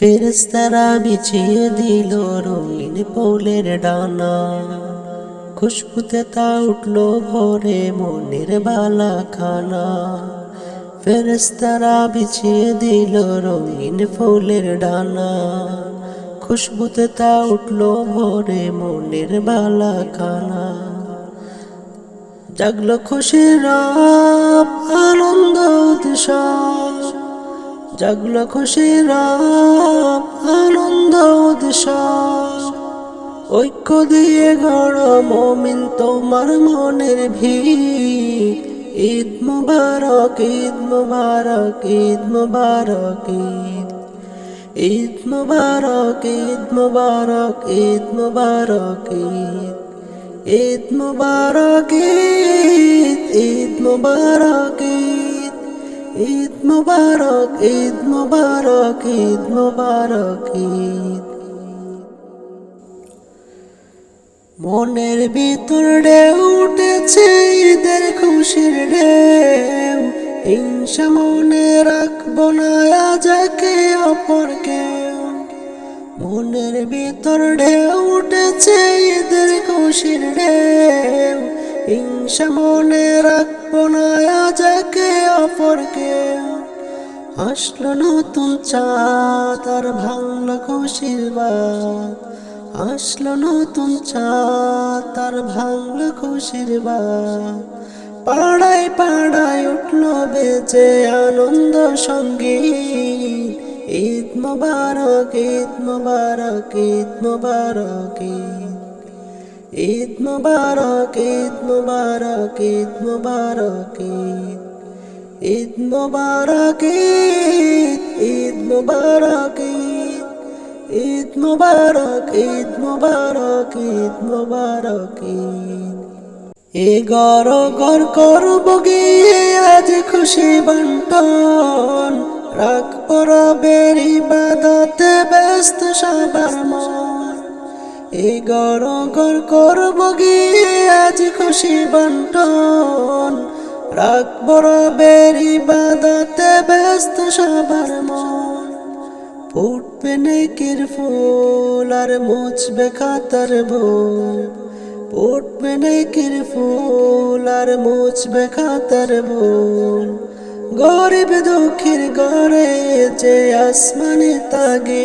ফেরেস্তারা বিছিয়ে দিল রঙিন পৌলের ডানা। খুশবুতে তা উঠল ভোরে মনের বালা খানা ফেরেস্তারা বিছিয়ে দিল রঙিন ফুলের ডানা। খুশবুতে তা উঠল ভোরে মনের বালা খানা জাগলো খুশির আনন্দ, উৎসব। জাগলো রাত, আনন্দ উৎসব ঐক্য দিয়ে গড় মমিন তোমার মনের ভিড় ঈদ মুবারক ঈদ মুবারক ঈদ মুবারক ঈদ। ঈদ মুবারক ঈদ মুবারক ঈদ মুবারক ঈদ। ঈদ মুবারক ঈদ ঈদ মুবারক ঈদ মুবারক ঈদ মুবারক ঈদ মুবারক, ঈদ। মনের ভিতর ঢেউ উঠেছে, ঈদের খুশির ঢেউ। হিংসা মনে রাখব না যাকে অপরকে মনের ভিতর ঢেউ উঠেছে, ঈদের খুশির ঢেউ। হিংসা মনে রাখব না যাকে অপরকে। আসলো নতুন চাঁদ আর ভাঙলো খুশির বাদ আসলো নতুন চাঁদ তার ভাঙলো খুশির বাদ পাড়ায় পাড়ায় উঠল বেজে আনন্দ সংগীত। ঈদ মুবারক ঈদ মুবারক ঈদ মুবারক, ঈদ। ঈদ মুবারক ঈদ মুবারক ঈদ মুবারক ঈদ মুবারক ঈদ মুবারক ঈদ মুবারক ঈদ মুবারক ঈদ মুবারক, এ গর গর করব গিয়ে আজ খুশি বন্টন। রাখ পরবের ইবাদতে, ব্যস্ত সবার মন। এ গর গর করব গিয়ে আজ খুশি বন্টন। রাখ পরবের ইবাদতে ব্যস্ত সবার মন। ফুটবে নেকির ফুল আর মুছবে খাতার ভুল। ফুটবে নেকির ফুল আর মুছবে খাতার ভুল। গরিব দুঃখীর ঘরে যে আসমানে তাগি